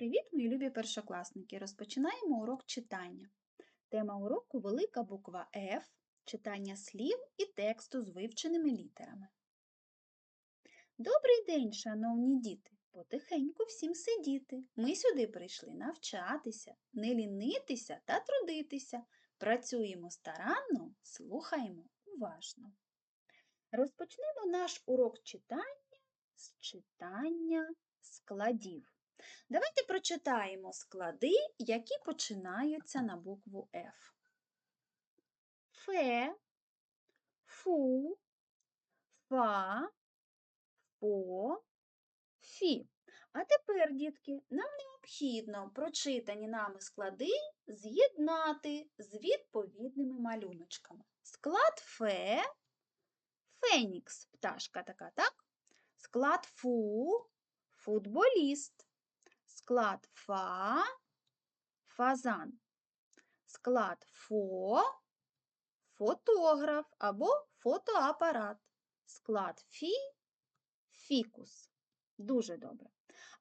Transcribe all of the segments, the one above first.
Привіт, мої любі першокласники! Розпочинаємо урок читання. Тема уроку велика буква F, читання слів і тексту з вивченими літерами. Добрий день, шановні діти! Потихеньку всім сидіти. Ми сюди прийшли навчатися, не лінитися та трудитися. Працюємо старанно, слухаємо уважно. Розпочнемо наш урок читання з читання складів. Давайте прочитаємо склади, які починаються на букву F. Фе, фу, фа, фо, фі. А тепер, дітки, нам необхідно прочитані нами склади з'єднати з відповідними малюночками. Склад фе, фенікс, пташка така, так? Склад фу, футболіст. Склад фа, фазан. Склад фо, фотограф або фотоапарат. Склад фі, фікус. Дуже добре.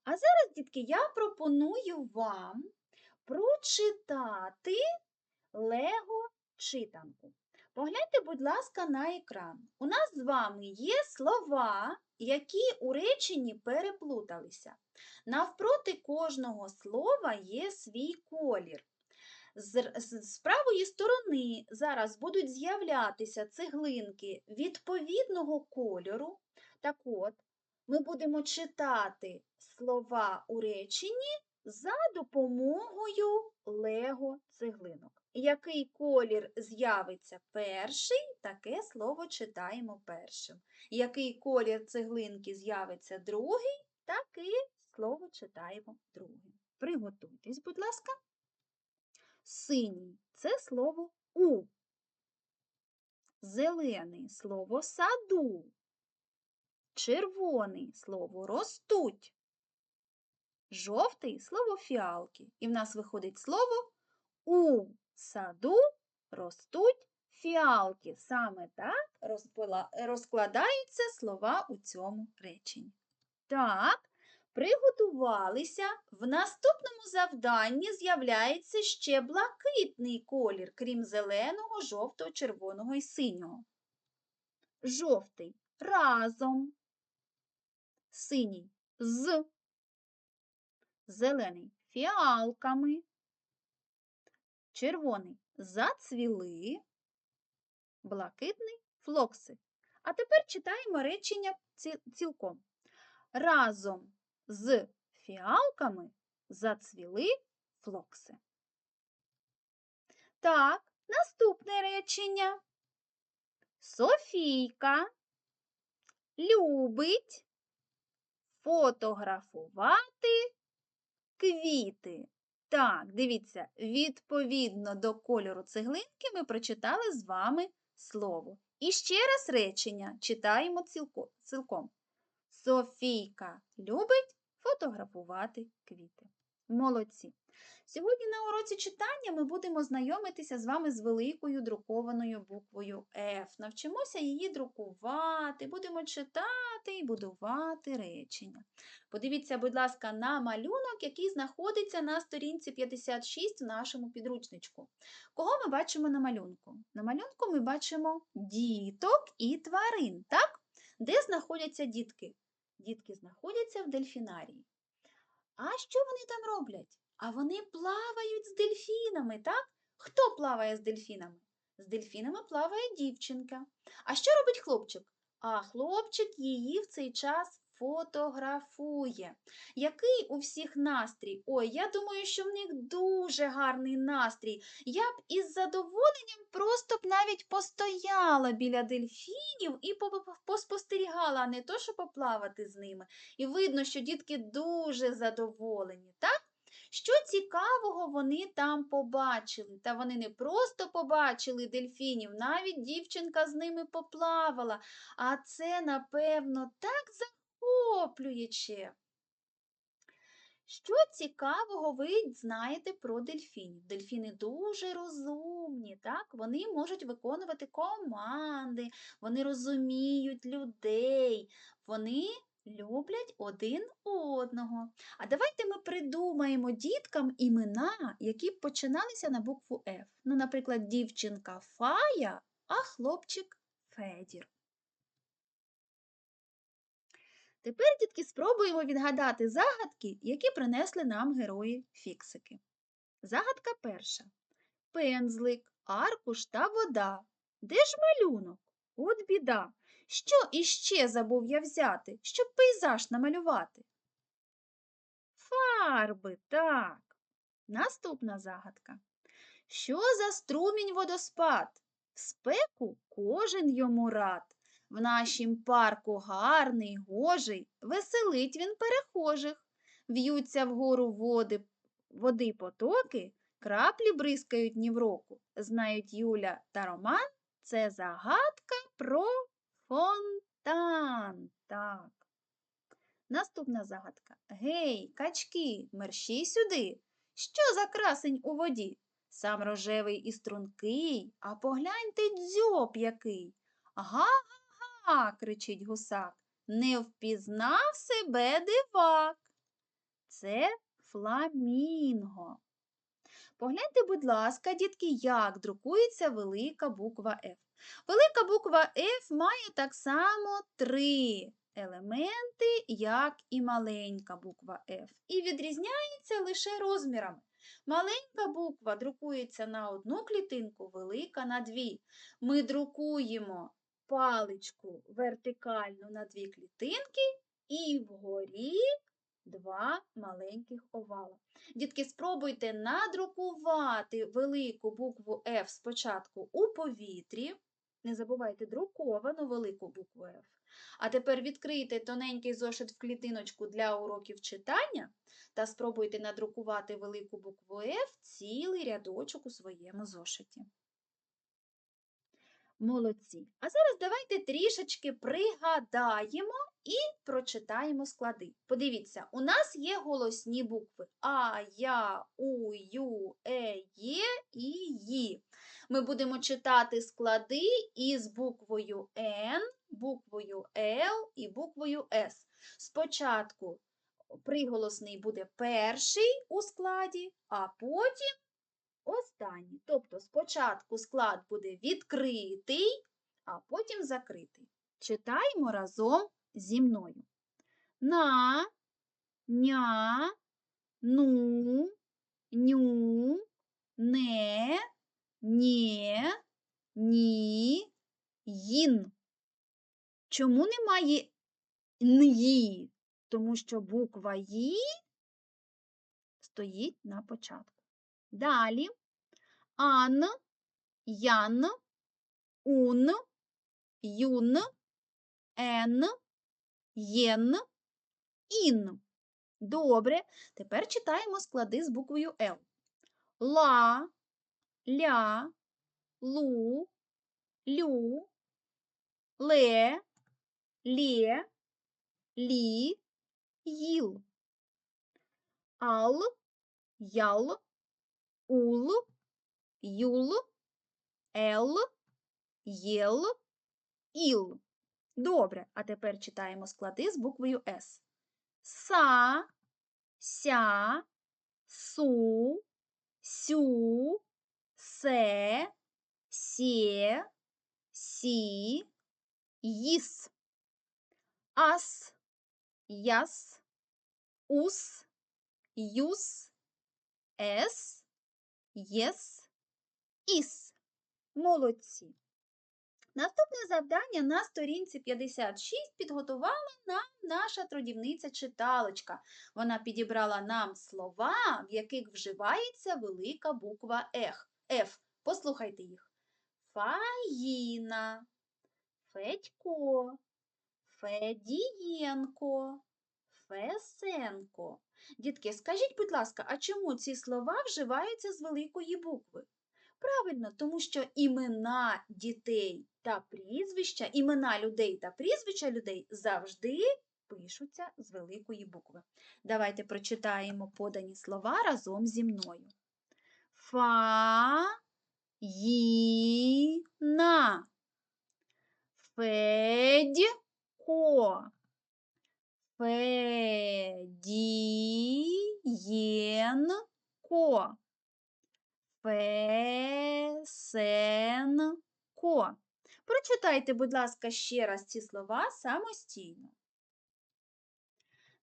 А зараз, дітки, я пропоную вам прочитати лего читанку. Погляньте, будь ласка, на екран. У нас з вами є слова, які у реченні переплуталися. Навпроти кожного слова є свій колір. З, правої сторони зараз будуть з'являтися цеглинки відповідного кольору. Так от, ми будемо читати слова у реченні за допомогою лего цеглинок. Який колір з'явиться перший, таке слово читаємо першим. Який колір цеглинки з'явиться другий, таке слово читаємо другим. Приготуйтесь, будь ласка. Синій це слово у. Зелений слово саду. Червоний слово ростуть. Жовтий слово фіалки. І в нас виходить слово у саду ростуть фіалки. Саме так розкладаються слова у цьому реченні. Так, приготувалися. В наступному завданні з'являється ще блакитний колір, крім зеленого, жовтого, червоного і синього. Жовтий разом, синій з, зелений фіалками, червоний зацвіли, блакитний флокси. А тепер читаємо речення цілком. Разом з фіалками зацвіли флокси. Так, наступне речення. Софійка любить фотографувати квіти. Так, дивіться, відповідно до кольору цеглинки ми прочитали з вами слово. І ще раз речення читаємо цілком. Софійка любить фотографувати квіти. Молодці! Сьогодні на уроці читання ми будемо знайомитися з вами з великою друкованою буквою F. Навчимося її друкувати, будемо читати і будувати речення. Подивіться, будь ласка, на малюнок, який знаходиться на сторінці 56 в нашому підручничку. Кого ми бачимо на малюнку? На малюнку ми бачимо діток і тварин, так? Де знаходяться дітки? Дітки знаходяться в дельфінарії. А що вони там роблять? А вони плавають з дельфінами, так? Хто плаває з дельфінами? З дельфінами плаває дівчинка. А що робить хлопчик? А хлопчик її в цей час фотографує. Який у всіх настрій? Ой, я думаю, що в них дуже гарний настрій. Я б із задоволенням просто б навіть постояла біля дельфінів і поспостерігала, а не то, що поплавати з ними. І видно, що дітки дуже задоволені, так? Що цікавого вони там побачили? Та вони не просто побачили дельфінів, навіть дівчинка з ними поплавала. А це, напевно, так захоплююче. Що цікавого ви знаєте про дельфінів? Дельфіни дуже розумні, так? вони можуть виконувати команди, вони розуміють людей, вони люблять один одного. А давайте ми придумаємо діткам імена, які б починалися на букву Ф. Ну, наприклад, дівчинка Фая, а хлопчик Федір. Тепер, дітки, спробуємо відгадати загадки, які принесли нам герої фіксики. Загадка перша. Пензлик, аркуш та вода. Де ж малюнок? От біда. Що іще забув я взяти, щоб пейзаж намалювати? Фарби, так. Наступна загадка. Що за струмінь водоспад? В спеку кожен йому рад. В нашім парку гарний, гожий, веселить він перехожих. В'ються вгору води, води потоки, краплі бризкають ні в року. Знають Юля та Роман, це загадка про фонтан. Так. Наступна загадка. Гей, качки, мерщій сюди. Що за красень у воді? Сам рожевий і стрункий, а погляньте дзьоб який. Га-га-га, кричить гусак. Не впізнав себе дивак. Це фламінго. Погляньте, будь ласка, дітки, як друкується велика буква F. Велика буква F має так само три елементи, як і маленька буква F. І відрізняється лише розмірами. Маленька буква друкується на одну клітинку, велика на дві. Ми друкуємо паличку вертикально на дві клітинки і вгорі два маленьких овала. Дітки, спробуйте надрукувати велику букву F спочатку у повітрі. Не забувайте друковану велику букву F. А тепер відкрийте тоненький зошит в клітиночку для уроків читання та спробуйте надрукувати велику букву F цілий рядочок у своєму зошиті. Молодці. А зараз давайте трішечки пригадаємо і прочитаємо склади. Подивіться, у нас є голосні букви А, Я, У, Ю, Е, Є і Ї. Ми будемо читати склади із буквою Н, буквою Л і буквою С. Спочатку приголосний буде перший у складі, а потім останній. Тобто спочатку склад буде відкритий, а потім закритий. Читаємо разом зі мною. На, ня, ну, ню, не, нє, ні, їн. Чому немає н'ї? Тому що буква «ї» стоїть на початку. Далі ан, ян, ун, юн, ен, єн, ін. Добре. Тепер читаємо склади з буквою Л. Ла, ля, лу, лю, ле, лє, лі, їл. Ал, ял, ул, юл, ел, єл, іл. Добре, а тепер читаємо склади з буквою С. Са, ся, су, сю, се, сє, сі, їс. Ас, яс, ус, юс, ес, єс, іс. Молодці. Наступне завдання на сторінці 56 підготувала нам наша трудівниця читалочка. Вона підібрала нам слова, в яких вживається велика буква Ех. Ф. Послухайте їх. Фаїна, Федько, Федієнко, Фесенко. Дітки, скажіть, будь ласка, а чому ці слова вживаються з великої букви? Правильно, тому що імена дітей та прізвища, імена людей та прізвища людей завжди пишуться з великої букви. Давайте прочитаємо подані слова разом зі мною. Фа-ї-на. Федько. Федієнко. Песенко. Прочитайте, будь ласка, ще раз ці слова самостійно.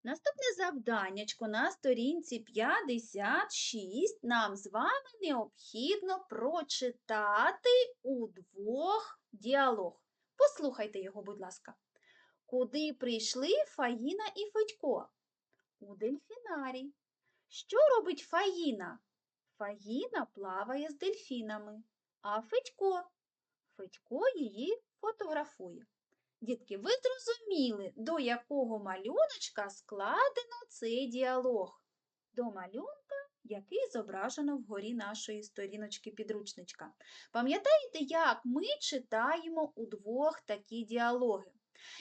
Наступне завданнячко на сторінці 56 нам з вами необхідно прочитати удвох діалог. Послухайте його, будь ласка. Куди прийшли Фаїна і Федько? У дельфінарій. Що робить Фаїна? Фаїна плаває з дельфінами, а Федько? Федько її фотографує. Дітки, ви зрозуміли, до якого малюночка складено цей діалог? До малюнка, який зображено вгорі нашої сторіночки підручничка. Пам'ятаєте, як ми читаємо удвох такі діалоги?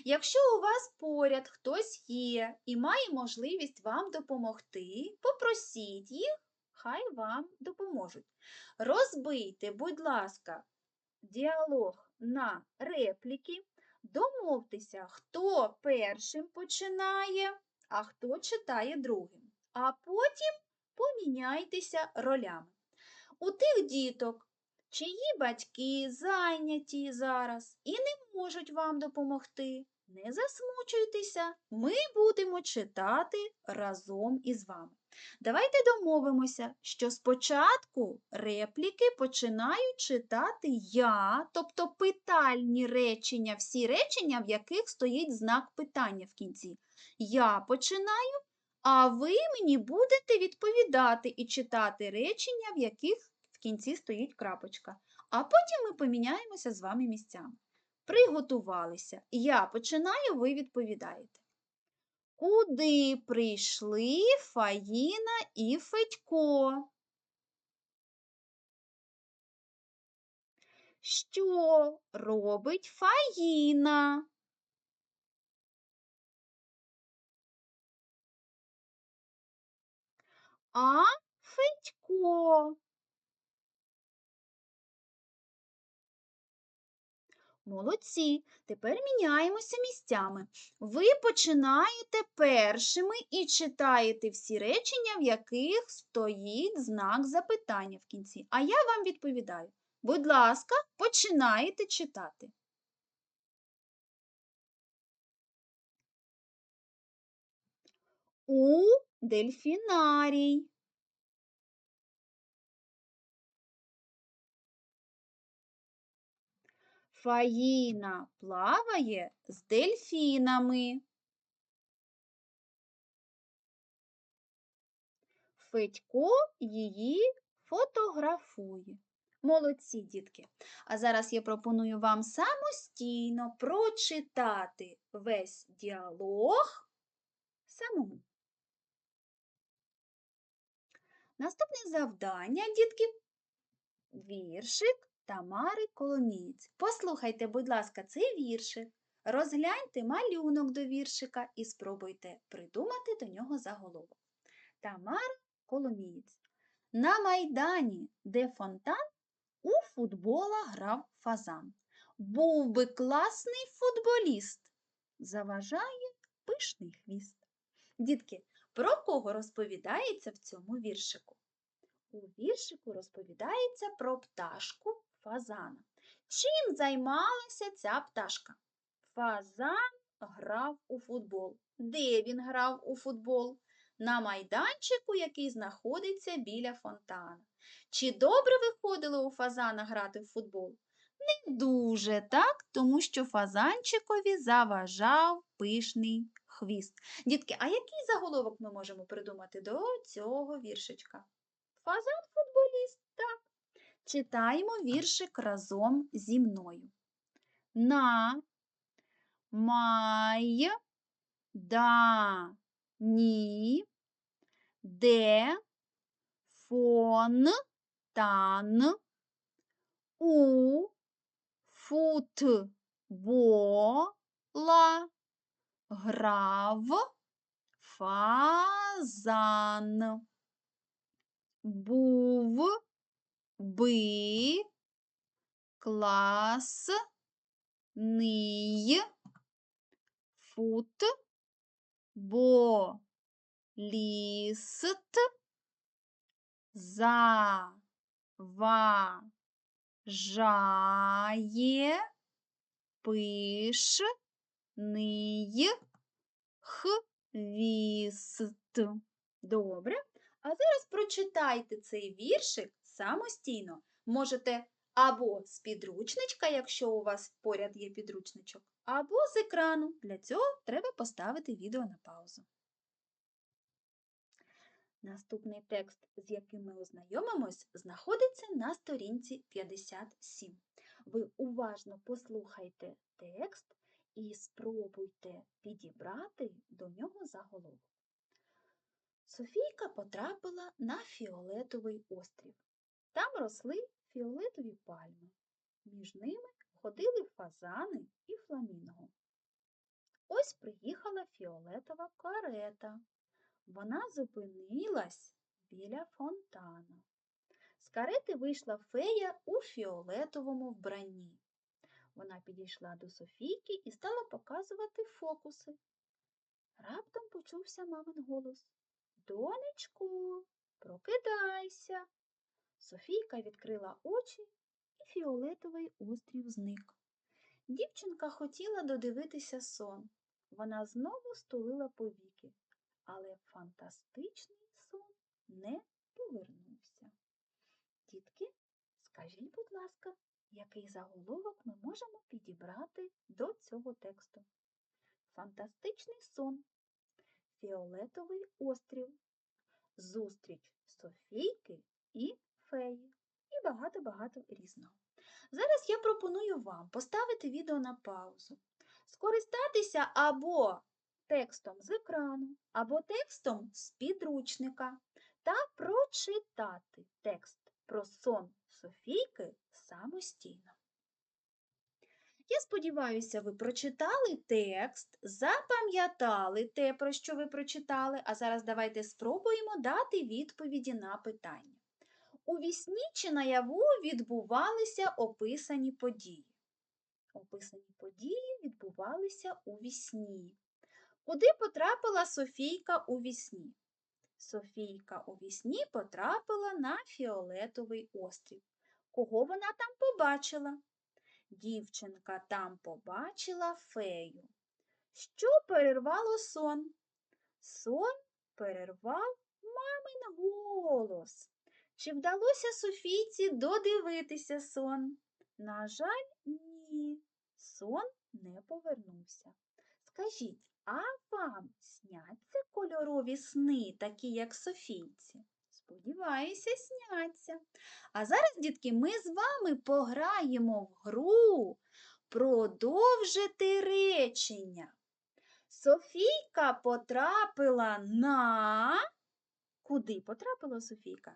Якщо у вас поряд хтось є і має можливість вам допомогти, попросіть їх, хай вам допоможуть. Розбийте, будь ласка, діалог на репліки. Домовтеся, хто першим починає, а хто читає другим. А потім поміняйтеся ролями. У тих діток, чиї батьки зайняті зараз і не можуть вам допомогти. Не засмучуйтеся, ми будемо читати разом із вами. Давайте домовимося, що спочатку репліки починаю читати я, тобто питальні речення, всі речення, в яких стоїть знак питання в кінці. Я починаю, а ви мені будете відповідати і читати речення, в яких в кінці стоїть крапочка. А потім ми поміняємося з вами місцями. Приготувалися. Я починаю, ви відповідаєте. Куди прийшли Фаїна і Федько? Що робить Фаїна? А Федько? Молодці. Тепер міняємося місцями. Ви починаєте першими і читаєте всі речення, в яких стоїть знак запитання в кінці. А я вам відповідаю. Будь ласка, починаєте читати. У дельфінарій. Фаїна плаває з дельфінами. Федько її фотографує. Молодці, дітки. А зараз я пропоную вам самостійно прочитати весь діалог самому. Наступне завдання, дітки, віршик Тамари Коломієць. Послухайте, будь ласка, цей віршик. Розгляньте малюнок до віршика і спробуйте придумати до нього заголовок. Тамара Коломієць. На майдані, де фонтан, у футбола грав фазан. Був би класний футболіст. Заважає пишний хвіст. Дітки, про кого розповідається в цьому віршику? У віршику розповідається про пташку фазана. Чим займалася ця пташка? Фазан грав у футбол. Де він грав у футбол? На майданчику, який знаходиться біля фонтана. Чи добре виходило у фазана грати в футбол? Не дуже так, тому що фазанчикові заважав пишний хвіст. Дітки, а який заголовок ми можемо придумати до цього віршичка? Фазан. Читаємо віршик разом зі мною. На май да ні де фон тан у футбола грав фазан. Був би класний бо, ліст, за, ва, жає, пиш, ний, хвіст. Добре. А зараз прочитайте цей віршик самостійно. Можете або з підручничка, якщо у вас поряд є підручничок, або з екрану. Для цього треба поставити відео на паузу. Наступний текст, з яким ми ознайомимось, знаходиться на сторінці 57. Ви уважно послухайте текст і спробуйте підібрати до нього заголовок. Софійка потрапила на фіолетовий острів. Там росли фіолетові пальми. Між ними ходили фазани і фламінго. Ось приїхала фіолетова карета. Вона зупинилась біля фонтану. З карети вийшла фея у фіолетовому вбранні. Вона підійшла до Софійки і стала показувати фокуси. Раптом почувся мамин голос. Донечку, прокидайся. Софійка відкрила очі, і фіолетовий острів зник. Дівчинка хотіла додивитися сон. Вона знову стулила повіки, але фантастичний сон не повернувся. Дітки, скажіть, будь ласка, який заголовок ми можемо підібрати до цього тексту? Фантастичний сон, фіолетовий острів, зустріч Софійки і феї і багато-багато різного. Зараз я пропоную вам поставити відео на паузу, скористатися або текстом з екрану, або текстом з підручника та прочитати текст про сон Софійки самостійно. Я сподіваюся, ви прочитали текст, запам'ятали те, про що ви прочитали, а зараз давайте спробуємо дати відповіді на питання. У вісні чи наяву відбувалися описані події. Описані події відбувалися у вісні. Куди потрапила Софійка у вісні? Софійка у вісні потрапила на фіолетовий острів. Кого вона там побачила? Дівчинка там побачила фею. Що перервало сон? Сон перервав мамин голос. Чи вдалося Софійці додивитися сон? На жаль, ні, сон не повернувся. Скажіть, а вам сняться кольорові сни, такі як Софійці? Сподіваюся, сняться. А зараз, дітки, ми з вами пограємо в гру продовжити речення. Софійка потрапила на. Куди потрапила Софійка?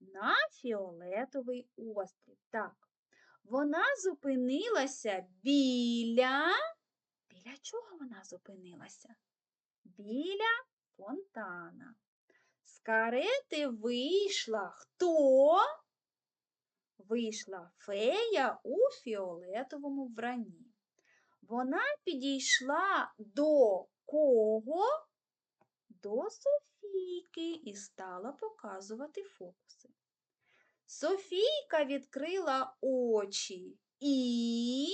На фіолетовий острів. Так. Вона зупинилася біля. Біля чого вона зупинилася? Біля фонтана. З карети вийшла хто? Вийшла фея у фіолетовому вбранні. Вона підійшла до кого? До Софійки і стала показувати фокуси. Софійка відкрила очі і,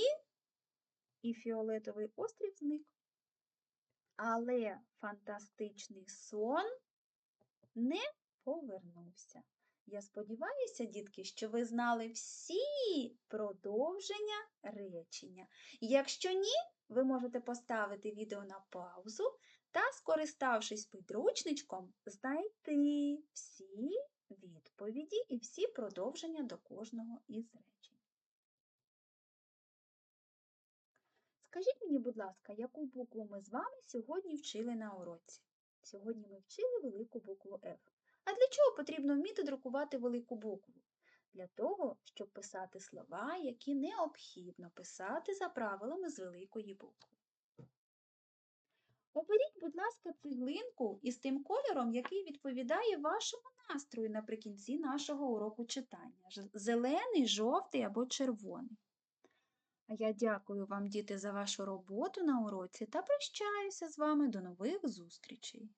і фіолетовий острів зник. Але фантастичний сон не повернувся. Я сподіваюся, дітки, що ви знали всі продовження речення. Якщо ні, ви можете поставити відео на паузу та, скориставшись підручничком, знайти всі відповіді і всі продовження до кожного із речень. Скажіть мені, будь ласка, яку букву ми з вами сьогодні вчили на уроці? Сьогодні ми вчили велику букву F. А для чого потрібно вміти друкувати велику букву? Для того, щоб писати слова, які необхідно писати за правилами з великої букви. Оберіть, будь ласка, цеглинку із тим кольором, який відповідає вашому настрою наприкінці нашого уроку читання. Зелений, жовтий або червоний. А я дякую вам, діти, за вашу роботу на уроці та прощаюся з вами до нових зустрічей.